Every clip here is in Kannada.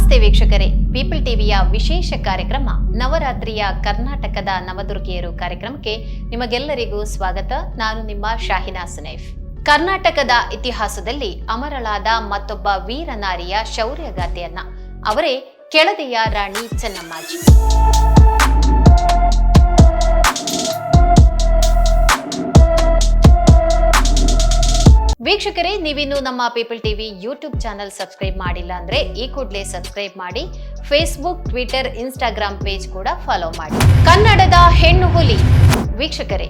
ನಮಸ್ತೆ ವೀಕ್ಷಕರೇ. ಪೀಪಲ್ ಟಿವಿಯ ವಿಶೇಷ ಕಾರ್ಯಕ್ರಮ ನವರಾತ್ರಿಯ ಕರ್ನಾಟಕದ ನವದುರ್ಗಿಯರು ಕಾರ್ಯಕ್ರಮಕ್ಕೆ ನಿಮಗೆಲ್ಲರಿಗೂ ಸ್ವಾಗತ. ನಾನು ನಿಮ್ಮ ಶಾಹಿನಾ ಸುನೈಫ್. ಕರ್ನಾಟಕದ ಇತಿಹಾಸದಲ್ಲಿ ಅಮರಳಾದ ಮತ್ತೊಬ್ಬ ವೀರನಾರಿಯ ಶೌರ್ಯಗಾಥೆಯನ್ನ. ಅವರೇ ಕೆಳದೆಯ ರಾಣಿ ಚೆನ್ನಮ್ಮಾಜಿ. ವೀಕ್ಷಕರೇ, ನೀವಿನ್ನು ನಮ್ಮ people TV YouTube channel subscribe ಮಾಡಿಲ್ಲ ಅಂದ್ರೆ ಈ ಕೂಡಲೇ ಸಬ್ಸ್ಕ್ರೈಬ್ ಮಾಡಿ. ಫೇಸ್ಬುಕ್ ಟ್ವಿಟರ್ ಇನ್ಸ್ಟಾಗ್ರಾಮ್ ಪೇಜ್ ಕೂಡ ಫಾಲೋ ಮಾಡಿ. ಕನ್ನಡದ ಹೆಣ್ಣು ಹುಲಿ. ವೀಕ್ಷಕರೇ,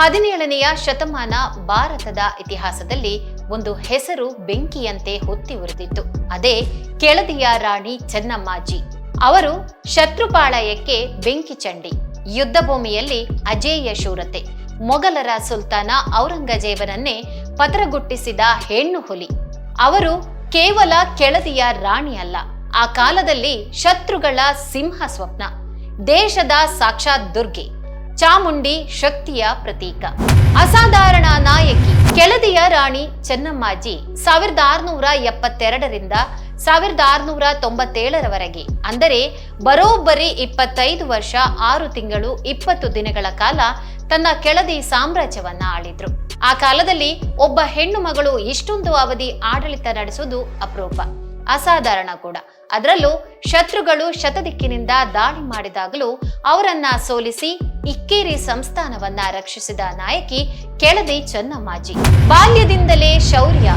ಹದಿನೇಳನೆಯ ಶತಮಾನ ಭಾರತದ ಇತಿಹಾಸದಲ್ಲಿ ಒಂದು ಹೆಸರು ಬೆಂಕಿಯಂತೆ ಹೊತ್ತಿ ಉರಿದಿತ್ತು. ಅದೇ ಕೆಳದಿಯ ರಾಣಿ ಚೆನ್ನಮ್ಮಾಜಿ. ಅವರು ಶತ್ರುಪಾಳಯಕ್ಕೆ ಬೆಂಕಿ ಚಂಡಿ. ಯುದ್ಧ ಭೂಮಿಯಲ್ಲಿ ಅಜೇಯ ಶೂರತೆ. ಮೊಘಲರ ಸುಲ್ತಾನ ಔರಂಗಜೇಬನನ್ನೇ ಪತ್ರಗುಟ್ಟಿಸಿದ ಹೆಣ್ಣು ಹುಲಿ. ಅವರು ಕೇವಲ ಕೆಳದಿಯ ರಾಣಿ ಅಲ್ಲ, ಆ ಕಾಲದಲ್ಲಿ ಶತ್ರುಗಳ ಸಿಂಹ ಸ್ವಪ್ನ, ದೇಶದ ಸಾಕ್ಷಾತ್ ದುರ್ಗೆ, ಚಾಮುಂಡಿ ಶಕ್ತಿಯ ಪ್ರತೀಕ. ಅಸಾಧಾರಣ ನಾಯಕಿ, ಕೆಳದಿಯ ರಾಣಿ ಚೆನ್ನಮ್ಮಾಜಿ ಸಾವಿರದ ಆರುನೂರ ಎಪ್ಪತ್ತೆರಡರಿಂದ ಸಾವಿರದ ಆರುನೂರ ತೊಂಬತ್ತೇಳರವರೆಗೆ, ಅಂದರೆ ಬರೋಬ್ಬರಿ ಇಪ್ಪತ್ತೈದು ವರ್ಷ, ಆರು ತಿಂಗಳು, ಇಪ್ಪತ್ತು ದಿನಗಳ ಕಾಲ ತನ್ನ ಕೆಳದಿ ಸಾಮ್ರಾಜ್ಯವನ್ನ ಆಳಿದ್ರು. ಆ ಕಾಲದಲ್ಲಿ ಒಬ್ಬ ಹೆಣ್ಣು ಮಗಳು ಇಷ್ಟೊಂದು ಅವಧಿ ಆಡಳಿತ ನಡೆಸುವುದು ಅಪರೂಪ. ಅಸಾಧಾರಣ ಕೂಡ. ಅದರಲ್ಲೂ ಶತ್ರುಗಳು ಶತದಿಕ್ಕಿನಿಂದ ದಾಳಿ ಮಾಡಿದಾಗಲೂ ಅವರನ್ನ ಸೋಲಿಸಿ ಇಕ್ಕೇರಿ ಸಂಸ್ಥಾನವನ್ನ ರಕ್ಷಿಸಿದ ನಾಯಕಿ ಕೆಳದಿ ಚನ್ನಮ್ಮಾಜಿ. ಬಾಲ್ಯದಿಂದಲೇ ಶೌರ್ಯ,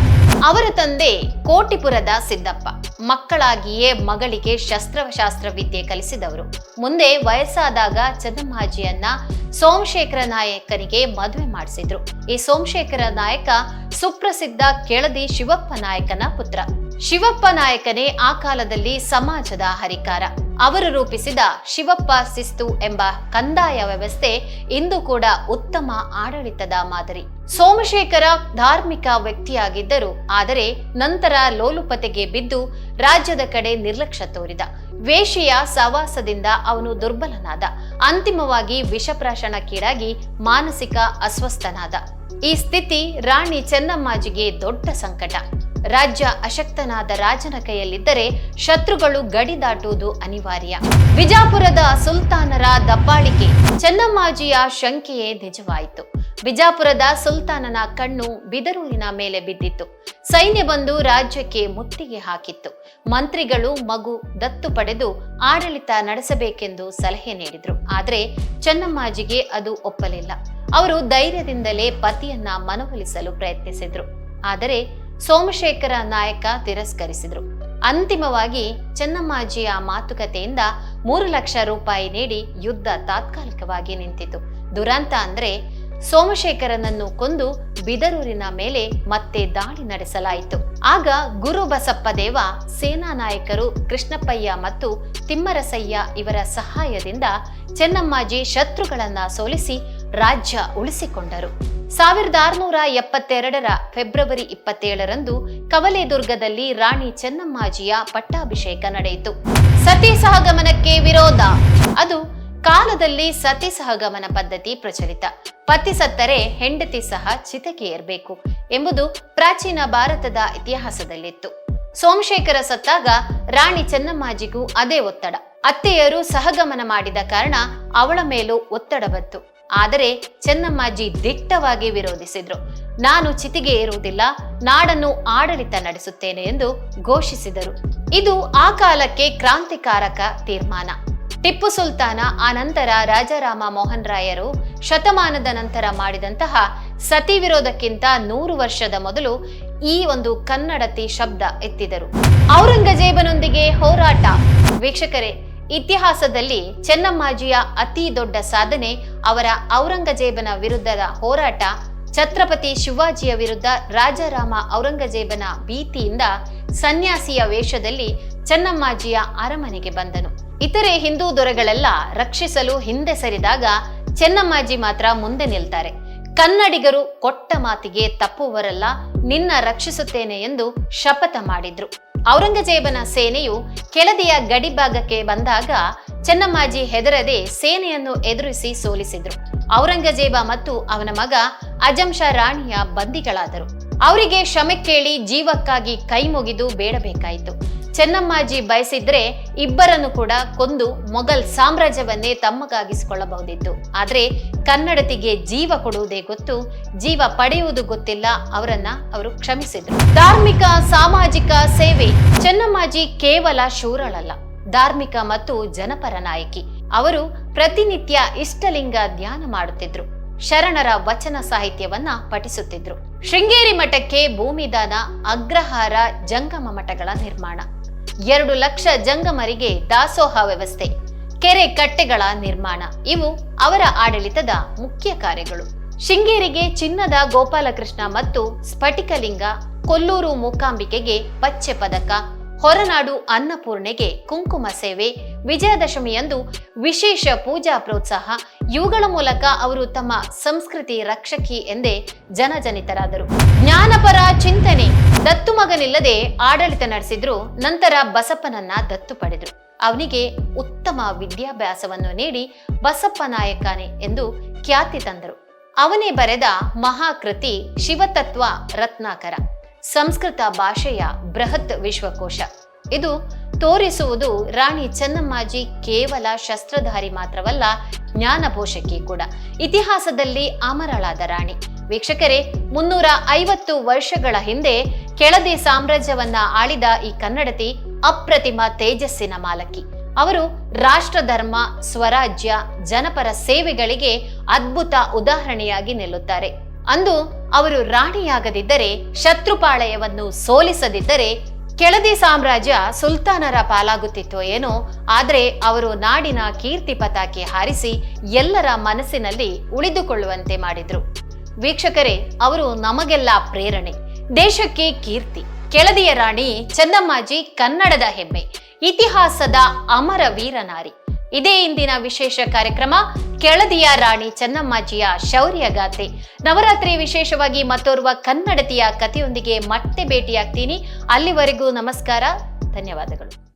ಅವರ ತಂದೆ ಕೋಟಿಪುರದ ಸಿದ್ದಪ್ಪ. ಮಕ್ಕಳಾಗಿಯೇ ಮಗಳಿಗೆ ಶಸ್ತ್ರಶಾಸ್ತ್ರ ವಿದ್ಯೆ ಕಲಿಸಿದವರು. ಮುಂದೆ ವಯಸ್ಸಾದಾಗ ಚನ್ನಮ್ಮಾಜಿಯನ್ನ ಸೋಮಶೇಖರ ನಾಯಕನಿಗೆ ಮದುವೆ ಮಾಡಿಸಿದ್ರು. ಈ ಸೋಮಶೇಖರ ನಾಯಕ ಸುಪ್ರಸಿದ್ಧ ಕೆಳದಿ ಶಿವಪ್ಪ ನಾಯಕನ ಪುತ್ರ. ಶಿವಪ್ಪ ನಾಯಕನೇ ಆ ಕಾಲದಲ್ಲಿ ಸಮಾಜದ ಹರಿಕಾರ. ಅವರು ರೂಪಿಸಿದ ಶಿವಪ್ಪ ಶಿಸ್ತು ಎಂಬ ಕಂದಾಯ ವ್ಯವಸ್ಥೆ ಇಂದು ಕೂಡ ಉತ್ತಮ ಆಡಳಿತದ ಮಾದರಿ. ಸೋಮಶೇಖರ ಧಾರ್ಮಿಕ ವ್ಯಕ್ತಿಯಾಗಿದ್ದರು, ಆದರೆ ನಂತರ ಲೋಲುಪತೆಗೆ ಬಿದ್ದು ರಾಜ್ಯದ ಕಡೆ ನಿರ್ಲಕ್ಷ್ಯ ತೋರಿದ. ವೇಷೆಯ ಸವಾಸದಿಂದ ಅವನು ದುರ್ಬಲನಾದ, ಅಂತಿಮವಾಗಿ ವಿಷಪ್ರಾಶನಕ್ಕೀಡಾಗಿ ಮಾನಸಿಕ ಅಸ್ವಸ್ಥನಾದ. ಈ ಸ್ಥಿತಿ ರಾಣಿ ಚೆನ್ನಮ್ಮಾಜಿಗೆ ದೊಡ್ಡ ಸಂಕಟ. ರಾಜ್ಯ ಅಶಕ್ತನಾದ ರಾಜನ ಕೈಯಲ್ಲಿದ್ದರೆ ಶತ್ರುಗಳು ಗಡಿ ದಾಟುವುದು ಅನಿವಾರ್ಯ. ಬಿಜಾಪುರದ ಸುಲ್ತಾನರ ದಬ್ಬಾಳಿಕೆ ಚೆನ್ನಮ್ಮಾಜಿಯ ಶಂಕೆಯೇ ನಿಜವಾಯಿತು. ಬಿಜಾಪುರದ ಸುಲ್ತಾನನ ಕಣ್ಣು ಬಿದರೂರಿನ ಮೇಲೆ ಬಿದ್ದಿತ್ತು. ಸೈನ್ಯ ಬಂದು ರಾಜ್ಯಕ್ಕೆ ಮುತ್ತಿಗೆ ಹಾಕಿತ್ತು. ಮಂತ್ರಿಗಳು ಮಗು ದತ್ತು ಪಡೆದು ಆಡಳಿತ ನಡೆಸಬೇಕೆಂದು ಸಲಹೆ ನೀಡಿದ್ರು. ಆದರೆ ಚೆನ್ನಮ್ಮಾಜಿಗೆ ಅದು ಒಪ್ಪಲಿಲ್ಲ. ಅವರು ಧೈರ್ಯದಿಂದಲೇ ಪತಿಯನ್ನ ಮನವೊಲಿಸಲು ಪ್ರಯತ್ನಿಸಿದ್ರು. ಆದರೆ ಸೋಮಶೇಖರ ನಾಯಕ ತಿರಸ್ಕರಿಸಿದರು. ಅಂತಿಮವಾಗಿ ಚೆನ್ನಮ್ಮಾಜಿಯ ಮಾತುಕತೆಯಿಂದ ಮೂರು ಲಕ್ಷ ರೂಪಾಯಿ ನೀಡಿ ಯುದ್ಧ ತಾತ್ಕಾಲಿಕವಾಗಿ ನಿಂತಿತು. ದುರಂತ ಅಂದ್ರೆ ಸೋಮಶೇಖರನನ್ನು ಕೊಂದು ಬಿದರೂರಿನ ಮೇಲೆ ಮತ್ತೆ ದಾಳಿ ನಡೆಸಲಾಯಿತು. ಆಗ ಗುರು ಬಸಪ್ಪ ದೇವ, ಸೇನಾ ನಾಯಕರು ಕೃಷ್ಣಪ್ಪಯ್ಯ ಮತ್ತು ತಿಮ್ಮರಸಯ್ಯ ಇವರ ಸಹಾಯದಿಂದ ಚೆನ್ನಮ್ಮಾಜಿ ಶತ್ರುಗಳನ್ನ ಸೋಲಿಸಿ ರಾಜ್ಯ ಉಳಿಸಿಕೊಂಡರು. ಸಾವಿರದ ಆರುನೂರ ಎಪ್ಪತ್ತೆರಡರ ಫೆಬ್ರವರಿ ಇಪ್ಪತ್ತೇಳರಂದು ಕವಲೆದುರ್ಗದಲ್ಲಿ ರಾಣಿ ಚೆನ್ನಮ್ಮಾಜಿಯ ಪಟ್ಟಾಭಿಷೇಕ ನಡೆಯಿತು. ಸತಿ ಸಹಗಮನಕ್ಕೆ ವಿರೋಧ. ಅದು ಕಾಲದಲ್ಲಿ ಸತಿ ಸಹಗಮನ ಪದ್ಧತಿ ಪ್ರಚಲಿತ. ಪತಿ ಸತ್ತರೆ ಹೆಂಡತಿ ಸಹ ಚಿತೆಗೆ ಏರ್ಬೇಕು ಎಂಬುದು ಪ್ರಾಚೀನ ಭಾರತದ ಇತಿಹಾಸದಲ್ಲಿತ್ತು. ಸೋಮಶೇಖರ ಸತ್ತಾಗ ರಾಣಿ ಚೆನ್ನಮ್ಮಾಜಿಗೂ ಅದೇ ಒತ್ತಡ. ಅತ್ತೆಯರು ಸಹಗಮನ ಮಾಡಿದ ಕಾರಣ ಅವಳ ಮೇಲೂ ಒತ್ತಡ ಬಂತು. ಆದರೆ ಚೆನ್ನಮ್ಮಾಜಿ ದಿಟ್ಟವಾಗಿ ವಿರೋಧಿಸಿದ್ರು. ನಾನು ಚಿತಿಗೆ ಏರುವುದಿಲ್ಲ ನಾಡನ್ನು ಆಡಳಿತ ನಡೆಸುತ್ತೇನೆ ಎಂದು ಘೋಷಿಸಿದರು. ಇದು ಆ ಕಾಲಕ್ಕೆ ಕ್ರಾಂತಿಕಾರಕ ತೀರ್ಮಾನ. ಟಿಪ್ಪು ಸುಲ್ತಾನ ಆ ನಂತರ ರಾಜಾರಾಮ ಮೋಹನ್ ರಾಯರು ಶತಮಾನದ ನಂತರ ಮಾಡಿದಂತಹ ಸತಿ ವಿರೋಧಕ್ಕಿಂತ ನೂರು ವರ್ಷದ ಮೊದಲು ಈ ಒಂದು ಕನ್ನಡತಿ ಶಬ್ದ ಎತ್ತಿದರು. ಔರಂಗಜೇಬನೊಂದಿಗೆ ಹೋರಾಟ. ವೀಕ್ಷಕರೇ, ಇತಿಹಾಸದಲ್ಲಿ ಚೆನ್ನಮ್ಮಾಜಿಯ ಅತಿ ದೊಡ್ಡ ಸಾಧನೆ ಅವರ ಔರಂಗಜೇಬನ ವಿರುದ್ಧದ ಹೋರಾಟ ಛತ್ರಪತಿ ಶಿವಾಜಿಯ ವಿರುದ್ಧ ರಾಜಾರಾಮ ಔರಂಗಜೇಬನ ಭೀತಿಯಿಂದ ಸನ್ಯಾಸಿಯ ವೇಷದಲ್ಲಿ ಚೆನ್ನಮ್ಮಾಜಿಯ ಅರಮನೆಗೆ ಬಂದನು. ಇತರೆ ಹಿಂದೂ ದೊರೆಗಳೆಲ್ಲ ರಕ್ಷಿಸಲು ಹಿಂದೆ ಸರಿದಾಗ ಚೆನ್ನಮ್ಮಾಜಿ ಮಾತ್ರ ಮುಂದೆ ನಿಲ್ತಾರೆ. ಕನ್ನಡಿಗರು ಕೊಟ್ಟ ಮಾತಿಗೆ ತಪ್ಪುವರಲ್ಲ ನಿನ್ನ ರಕ್ಷಿಸುತ್ತೇನೆ ಎಂದು ಶಪಥ ಮಾಡಿದ್ರು. ಔರಂಗಜೇಬನ ಸೇನೆಯು ಕೆಳದಿಯ ಗಡಿಭಾಗಕ್ಕೆ ಬಂದಾಗ ಚೆನ್ನಮ್ಮಾಜಿ ಹೆದರದೆ ಸೇನೆಯನ್ನು ಎದುರಿಸಿ ಸೋಲಿಸಿದ್ರು. ಔರಂಗಜೇಬ ಮತ್ತು ಅವನ ಮಗ ಅಜಂಶ ರಾಣಿಯ ಬಂದಿಗಳಾದರು ಅವರಿಗೆ ಕ್ಷಮೆ ಕೇಳಿ ಜೀವಕ್ಕಾಗಿ ಕೈ ಮುಗಿದು ಬೇಡಬೇಕಾಯಿತು. ಚೆನ್ನಮ್ಮಾಜಿ ಬಯಸಿದ್ರೆ ಇಬ್ಬರನ್ನು ಕೂಡ ಕೊಂದು ಮೊಘಲ್ ಸಾಮ್ರಾಜ್ಯವನ್ನೇ ತಮ್ಮಗಾಗಿಸಿಕೊಳ್ಳಬಹುದಿತ್ತು. ಆದರೆ ಕನ್ನಡತಿಗೆ ಜೀವ ಕೊಡುವುದೇ ಗೊತ್ತು, ಜೀವ ಪಡೆಯುವುದು ಗೊತ್ತಿಲ್ಲ ಅವರನ್ನ ಅವರು ಕ್ಷಮಿಸಿದ್ರು. ಧಾರ್ಮಿಕ, ಸಾಮಾಜಿಕ ಸೇವೆ ಚೆನ್ನಮ್ಮಾಜಿ ಕೇವಲ ಶೂರಳಲ್ಲ, ಧಾರ್ಮಿಕ ಮತ್ತು ಜನಪರ ನಾಯಕಿ. ಅವರು ಪ್ರತಿನಿತ್ಯ ಇಷ್ಟಲಿಂಗ ಧ್ಯಾನ ಮಾಡುತ್ತಿದ್ರು, ಶರಣರ ವಚನ ಸಾಹಿತ್ಯವನ್ನ ಪಠಿಸುತ್ತಿದ್ರು. ಶೃಂಗೇರಿ ಮಠಕ್ಕೆ ಭೂಮಿದಾನ, ಅಗ್ರಹಾರ, ಜಂಗಮ ಮಠಗಳ ನಿರ್ಮಾಣ. ಎರಡು ಲಕ್ಷ ಜಂಗಮರಿಗೆ ದಾಸೋಹ ವ್ಯವಸ್ಥೆ, ಕೆರೆ ಕಟ್ಟೆಗಳ ನಿರ್ಮಾಣ, ಇವು ಅವರ ಆಡಳಿತದ ಮುಖ್ಯ ಕಾರ್ಯಗಳು. ಶೃಂಗೇರಿಗೆ ಚಿನ್ನದ ಗೋಪಾಲಕೃಷ್ಣ ಮತ್ತು ಸ್ಫಟಿಕಲಿಂಗ, ಕೊಲ್ಲೂರು ಮೂಕಾಂಬಿಕೆಗೆ ಪಚ್ಚೆ ಪದಕ, ಹೊರನಾಡು ಅನ್ನಪೂರ್ಣೆಗೆ ಕುಂಕುಮ ಸೇವೆ, ವಿಜಯದಶಮಿಯಂದು ವಿಶೇಷ ಪೂಜಾ ಪ್ರೋತ್ಸಾಹ, ಇವುಗಳ ಮೂಲಕ ಅವರು ತಮ್ಮ ಸಂಸ್ಕೃತಿ ರಕ್ಷಕಿ ಎಂದೇ ಜನಜನಿತರಾದರು. ಜ್ಞಾನಪರ ಚಿಂತನೆ. ದತ್ತು ಮಗನಿಲ್ಲದೆ ಆಡಳಿತ ನಡೆಸಿದ್ರು, ನಂತರ ಬಸಪ್ಪನನ್ನ ದತ್ತು ಪಡೆದ್ರು. ಅವನಿಗೆ ಉತ್ತಮ ವಿದ್ಯಾಭ್ಯಾಸವನ್ನು ನೀಡಿ ಬಸಪ್ಪ ನಾಯಕನೇ ಎಂದು ಖ್ಯಾತಿ ತಂದರು. ಅವನೇ ಬರೆದ ಮಹಾಕೃತಿ ಶಿವತತ್ವ ರತ್ನಾಕರ, ಸಂಸ್ಕೃತ ಭಾಷೆಯ ಬೃಹತ್ ವಿಶ್ವಕೋಶ. ಇದು ತೋರಿಸುವುದು ರಾಣಿ ಚೆನ್ನಮ್ಮಾಜಿ ಕೇವಲ ಶಸ್ತ್ರಧಾರಿ ಮಾತ್ರವಲ್ಲ, ಜ್ಞಾನಪೋಷಕಿ ಕೂಡ. ಇತಿಹಾಸದಲ್ಲಿ ಅಮರಳಾದ ರಾಣಿ. ವೀಕ್ಷಕರೇ, ಮುನ್ನೂರ ಐವತ್ತು ವರ್ಷಗಳ ಹಿಂದೆ ಕೆಳದಿ ಸಾಮ್ರಾಜ್ಯವನ್ನ ಆಳಿದ ಈ ಕನ್ನಡತಿ ಅಪ್ರತಿಮ ತೇಜಸ್ಸಿನ ಮಾಲಕಿ. ಅವರು ರಾಷ್ಟ್ರಧರ್ಮ, ಸ್ವರಾಜ್ಯ, ಜನಪರ ಸೇವೆಗಳಿಗೆ ಅದ್ಭುತ ಉದಾಹರಣೆಯಾಗಿ ನಿಲ್ಲುತ್ತಾರೆ. ಅಂದು ಅವರು ರಾಣಿಯಾಗದಿದ್ದರೆ, ಶತ್ರುಪಾಳಯವನ್ನು ಸೋಲಿಸದಿದ್ದರೆ ಕೆಳದಿ ಸಾಮ್ರಾಜ್ಯ ಸುಲ್ತಾನರ ಪಾಲಾಗುತ್ತಿತ್ತೋ ಏನೋ, ಆದರೆ ಅವರು ನಾಡಿನ ಕೀರ್ತಿ ಪತಾಕೆ ಹಾರಿಸಿ ಎಲ್ಲರ ಮನಸ್ಸಿನಲ್ಲಿ ಉಳಿದುಕೊಳ್ಳುವಂತೆ ಮಾಡಿದ್ರು. ವೀಕ್ಷಕರೇ, ಅವರು ನಮಗೆಲ್ಲ ಪ್ರೇರಣೆ. ದೇಶಕ್ಕೆ ಕೀರ್ತಿ. ಕೆಳದಿಯ ರಾಣಿ ಚೆನ್ನಮ್ಮಾಜಿ ಕನ್ನಡದ ಹೆಮ್ಮೆ. ಇತಿಹಾಸದ ಅಮರ ವೀರನಾರಿ ಇದೇ ಇಂದಿನ ವಿಶೇಷ ಕಾರ್ಯಕ್ರಮ, ಕೆಳದಿಯ ರಾಣಿ ಚೆನ್ನಮ್ಮಾಜಿಯ ಶೌರ್ಯಗಾಥೆ ನವರಾತ್ರಿ ವಿಶೇಷವಾಗಿ ಮತ್ತೋರ್ವ ಕನ್ನಡತಿಯ ಕಥೆಯೊಂದಿಗೆ ಮತ್ತೆ ಭೇಟಿಯಾಗ್ತೀನಿ. ಅಲ್ಲಿವರೆಗೂ ನಮಸ್ಕಾರ, ಧನ್ಯವಾದಗಳು.